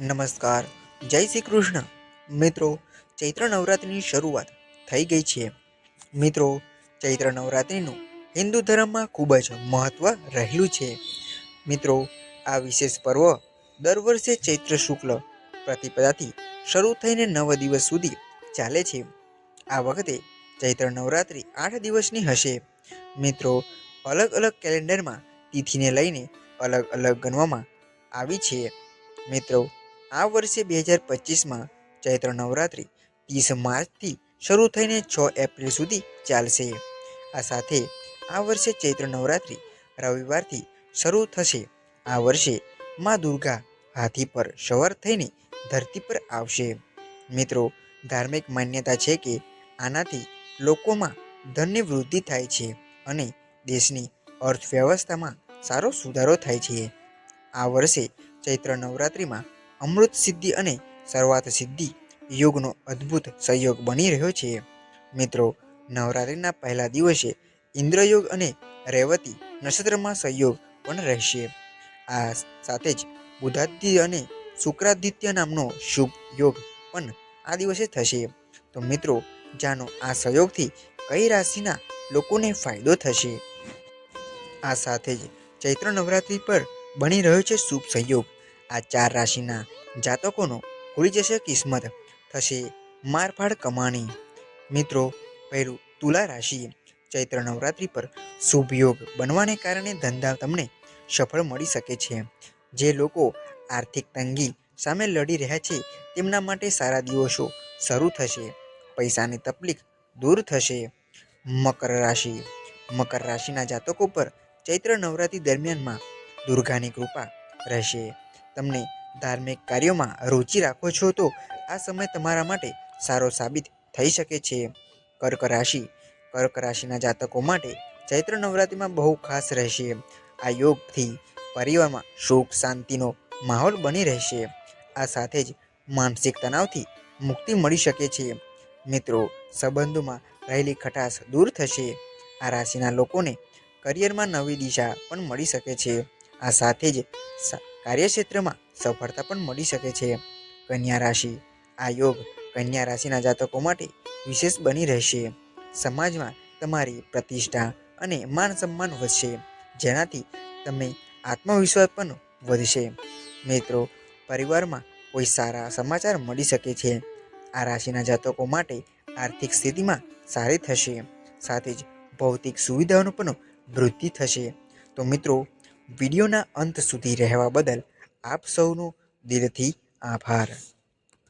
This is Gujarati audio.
નમસ્કાર, જય શ્રી કૃષ્ણ. મિત્રો, ચૈત્ર નવરાત્રિની શરૂઆત થઈ ગઈ છે. મિત્રો, ચૈત્ર નવરાત્રિનું હિન્દુ ધર્મમાં ખૂબ જ મહત્ત્વ રહેલું છે. મિત્રો, આ વિશેષ પર્વ દર વર્ષે ચૈત્ર શુક્લ પ્રતિપદાથી શરૂ થઈને નવ દિવસ સુધી ચાલે છે. આ વખતે ચૈત્ર નવરાત્રિ આઠ દિવસની હશે. મિત્રો, અલગ અલગ કેલેન્ડરમાં તિથિને લઈને અલગ અલગ ગણવામાં આવી છે. મિત્રો આ વર્ષે બે હજાર પચીસમાં ચૈત્ર નવરાત્રિ ત્રીસ માર્ચથી શરૂ થઈને છ એપ્રિલ સુધી ચાલશે. આ સાથે આ વર્ષે ચૈત્ર નવરાત્રિ રવિવારથી શરૂ થશે. આ વર્ષે માં દુર્ગા હાથી પર સવાર થઈને ધરતી પર આવશે. મિત્રો, ધાર્મિક માન્યતા છે કે આનાથી લોકોમાં ધનની વૃદ્ધિ થાય છે અને દેશની અર્થવ્યવસ્થામાં સારો સુધારો થાય છે. આ વર્ષે ચૈત્ર નવરાત્રિમાં અમૃત સિદ્ધિ અને શરૂઆત સિદ્ધિ યોગનો અદ્ભુત સહયોગ બની રહ્યો છે. મિત્રો, નવરાત્રિના પહેલા દિવસે ઇન્દ્રયોગ અને રેવતી નક્ષત્રમાં સહયોગ પણ રહેશે. આ સાથે જ બુધાદિત્ય અને શુક્રાદિત્ય નામનો શુભ યોગ પણ આ દિવસે થશે. તો મિત્રો, જાણો આ સહયોગથી કઈ રાશિના લોકોને ફાયદો થશે? આ સાથે જ ચૈત્ર નવરાત્રિ પર બની રહ્યો છે શુભ સંયોગ. આ ચાર રાશિના જાતકોનો ખુલી જશે કિસ્મત. થશે મારફાડ કમાણી. મિત્રો, પહેલું તુલા રાશિ ચૈત્ર નવરાત્રિ પર શુભ યોગ બનવાને કારણે ધંધા તમને સફળ મળી શકે છે. જે લોકો આર્થિક તંગી સામે લડી રહ્યા છે, તેમના માટે સારા દિવસો શરૂ થશે. પૈસાની તકલીફ દૂર થશે. મકર રાશિ. મકર રાશિના જાતકો પર ચૈત્ર નવરાત્રિ દરમિયાનમાં દુર્ગાની કૃપા રહેશે. તમને ધાર્મિક કાર્યોમાં રુચિ રાખો છો તો આ સમય તમારા માટે સારો સાબિત થઈ શકે છે. કર્ક રાશિ. કર્ક રાશિના જાતકો માટે ચૈત્ર નવરાત્રિમાં બહુ ખાસ રહેશે. આ યોગથી પરિવારમાં સુખ શાંતિનો માહોલ બની રહેશે. આ સાથે જ માનસિક તણાવથી મુક્તિ મળી શકે છે. મિત્રો, સંબંધોમાં રહેલી ખટાશ દૂર થશે. આ રાશિના લોકોને કરિયરમાં નવી દિશા પણ મળી શકે છે. આ સાથે જ કાર્યક્ષેત્રમાં સફળતા પણ મળી શકે છે. કન્યા રાશિ. આ યોગ કન્યા રાશિના જાતકો માટે વિશેષ બની રહેશે. સમાજમાં તમારી પ્રતિષ્ઠા અને માન સન્માન વધશે, જેનાથી તમે આત્મવિશ્વાસ પણ વધશે. મિત્રો, પરિવારમાં કોઈ સારા સમાચાર મળી શકે છે. આ રાશિના જાતકો માટે આર્થિક સ્થિતિમાં સારી થશે. સાથે જ ભૌતિક સુવિધાઓનું પણ વૃદ્ધિ થશે. તો મિત્રો વિડીયોના અંત સુધી રહેવા બદલ આપ સૌનો દિલથી આભાર.